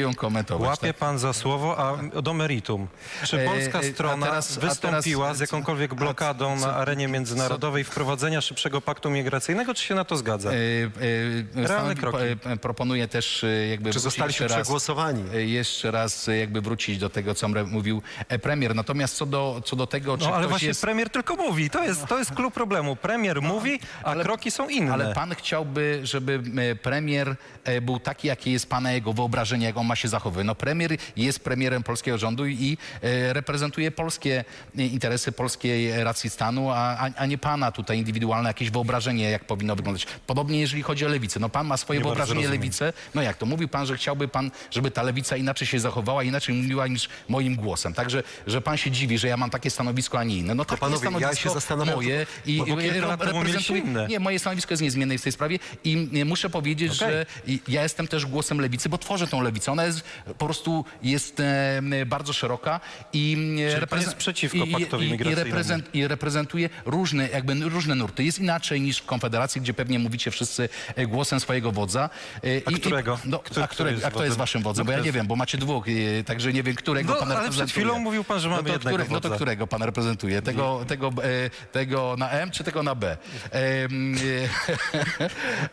ją komentować. Łapie tak? pan za słowo, a do meritum. Czy E, polska e, a strona teraz- a wystąpiła teraz- z jakąkolwiek blokadą co- na arenie międzynarodowej wprowadzenia szybszego paktu migracyjnego, czy się na to zgadza? E, Realne kroki. Proponuję też jakby Czy wrócić zostaliśmy jeszcze raz- przegłosowani? e, Jeszcze raz jakby wrócić do tego, co mówił premier. Natomiast co do, co do tego, czy No ale właśnie jest... premier tylko mówi. To jest, to jest klucz problemu. Premier mówi, a ale- kroki są inne. Ale pan chciałby, żeby premier był taki, jakie jest pana jego wyobrażenie, jak on ma się zachowywać. No premier jest premierem polskiego rządu i e, reprezentuje polskie e, interesy, polskiej racji stanu, a, a, nie pana tutaj indywidualne jakieś wyobrażenie, jak powinno wyglądać. Podobnie jeżeli chodzi o lewicę. No pan ma swoje Nie wyobrażenie lewicę. No jak to? Mówił pan, że chciałby pan, żeby ta lewica inaczej się zachowała, inaczej mówiła niż moim głosem. Także, że pan się dziwi, że ja mam takie stanowisko, a nie inne. No to panowie, ja stanowisko się zastanawiam, moje i bo mieliśmy reprezentuję- inne. Nie, moje stanowisko jest niezmienne w tej sprawie i e, muszę powiedzieć, Okej. że ja jestem też głosem lewicy, bo tworzę tą lewicę. Ona jest po prostu jest e, bardzo szeroka i e, jest przeciwko i- paktowi i, reprezent, i reprezentuje różne, jakby różne nurty. Jest inaczej niż w Konfederacji, gdzie pewnie mówicie wszyscy e, głosem swojego wodza. A i- którego? I, no, Który- a, które, jest a kto jest waszym wodzem? No Bo ja nie wiem, bo macie dwóch, także nie wiem, którego No, pan ale przed reprezentuje. chwilą mówił pan, że mamy no to, jednego który, no to którego pan reprezentuje? Tego, tego, e, tego na M czy tego na B?